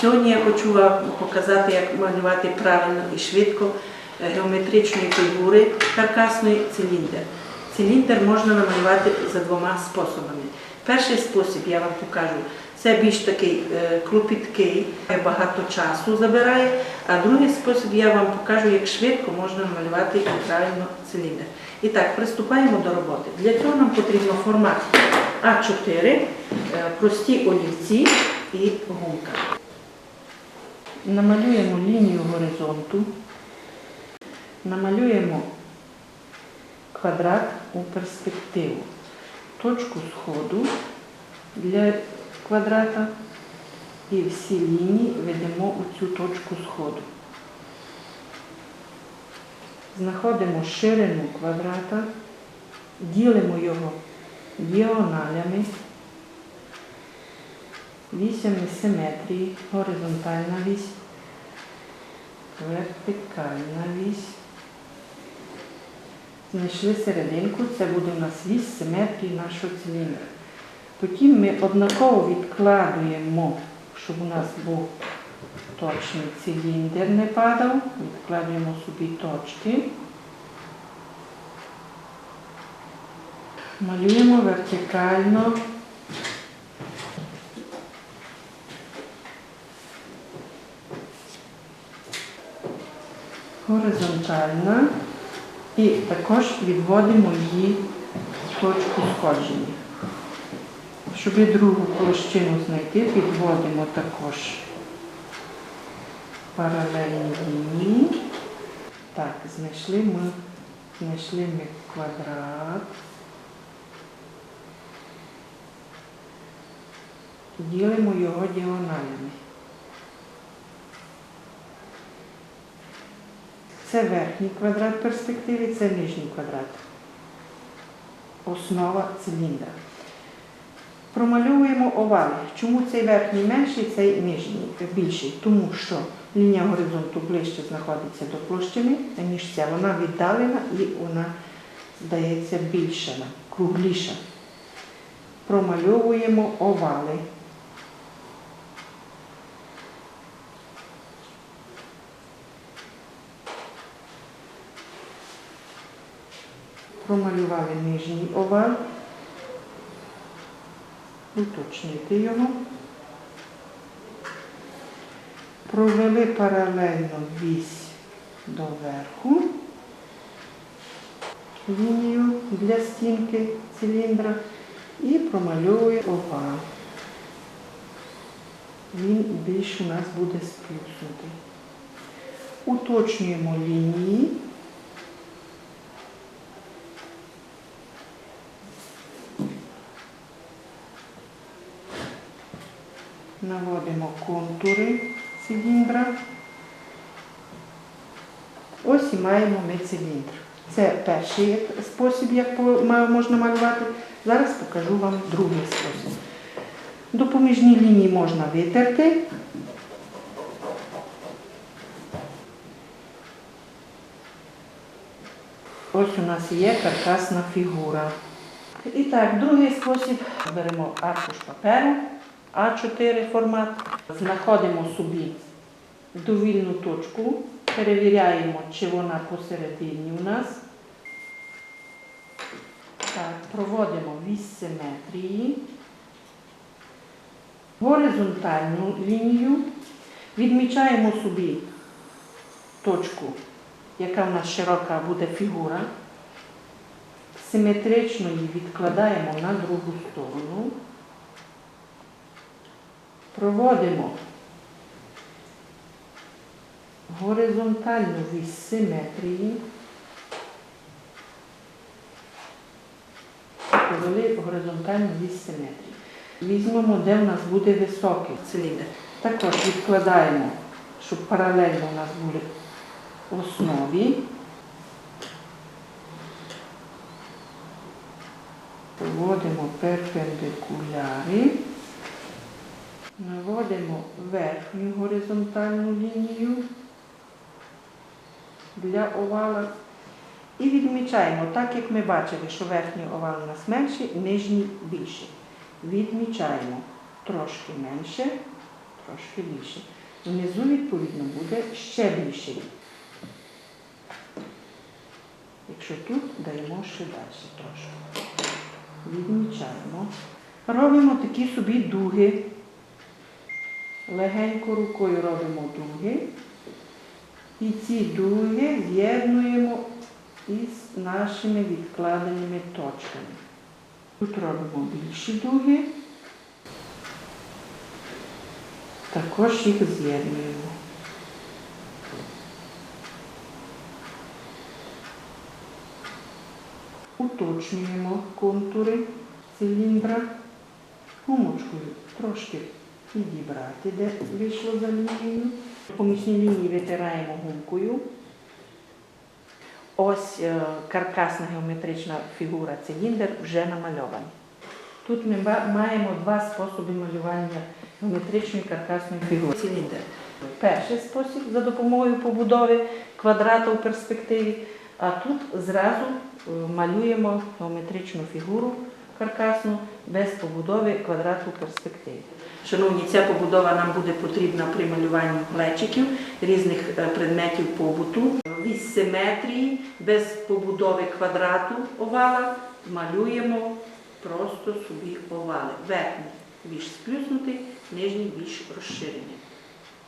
Сьогодні я хочу вам показати, як малювати правильно і швидко е, геометричної фігури каркасної циліндр. Циліндр можна намалювати за двома способами. Перший спосіб я вам покажу. Це більш такий е, клопіткий, е, багато часу забирає. А другий спосіб я вам покажу, як швидко можна намалювати правильно циліндр. І так, приступаємо до роботи. Для цього нам потрібно формат А4, е, прості олівці і гумка. Намалюємо лінію горизонту, намалюємо квадрат у перспективу, точку сходу для квадрата. І всі лінії ведемо у цю точку сходу. Знаходимо ширину квадрата, ділимо його діагоналями, вісями симетрії, горизонтальна вісь, вертикальна вісь. Знайшли серединку, це буде у нас вісь симетрії нашого циліндра. Потім ми однаково відкладуємо, щоб у нас був точний циліндр не падав. Відкладуємо собі точки. Малюємо вертикально. Горизонтально. І також відводимо її точку сходження. Щоб другу площину знайти, підводимо також паралельні лінії. Так, знайшли ми, знайшли ми квадрат. Ділимо його діагоналями. Це верхній квадрат перспективи, це нижній квадрат. Основа циліндра. Промальовуємо овали. Чому цей верхній менший, цей нижній більший? Тому що лінія горизонту ближче знаходиться до площини, ніж ця. Вона віддалена і вона здається більша, кругліша. Промальовуємо овали. Промалювали нижній овал уточнити його. Провели паралельно вісь до верху, лінію для стінки циліндра і промальовує овал. Він більш у нас буде сплюснутий. Уточнюємо лінії. Наводимо контури циліндра. Ось і маємо ми циліндр. Це перший спосіб, як можна малювати. Зараз покажу вам другий спосіб. Допоміжні лінії можна витерти. Ось у нас є каркасна фігура. І так, другий спосіб. Беремо аркуш паперу. А4 формат. Знаходимо собі довільну точку, перевіряємо, чи вона посередині у нас. Так, проводимо вісь симетрії, горизонтальну лінію, відмічаємо собі точку, яка в нас широка буде фігура. Симетрично її відкладаємо на другу сторону. Проводимо горизонтальну вісь симетрії. Провели горизонтальну вісь симетрії. Візьмемо, де в нас буде високий циліндр. Також відкладаємо, щоб паралельно у нас були основі. Проводимо перпендикуляри. Наводимо верхню горизонтальну лінію для овала і відмічаємо, так як ми бачили, що верхній овал у нас менший, нижній більший. Відмічаємо трошки менше, трошки більше. Внизу, відповідно, буде ще більший. Якщо тут даємо ще далі трошки. Відмічаємо. Робимо такі собі дуги. Легенько рукою робимо дуги. І ці дуги з'єднуємо із нашими відкладеними точками. Тут робимо більші дуги. Також їх з'єднуємо. Уточнюємо контури циліндра. Гумочкою трошки підібрати, де вийшло за лінією. Помічні лінії витираємо гумкою. Ось е, каркасна геометрична фігура циліндр вже намальований. Тут ми маємо два способи малювання геометричної каркасної фігури. Циліндр. Перший спосіб за допомогою побудови квадрата у перспективі, а тут зразу е, малюємо геометричну фігуру каркасну без побудови квадрату у перспективі. Шановні, ця побудова нам буде потрібна при малюванні глечиків, різних е, предметів побуту. Вісь симетрії без побудови квадрату овала малюємо просто собі овали. Верхній більш сплюснутий, нижній більш розширений.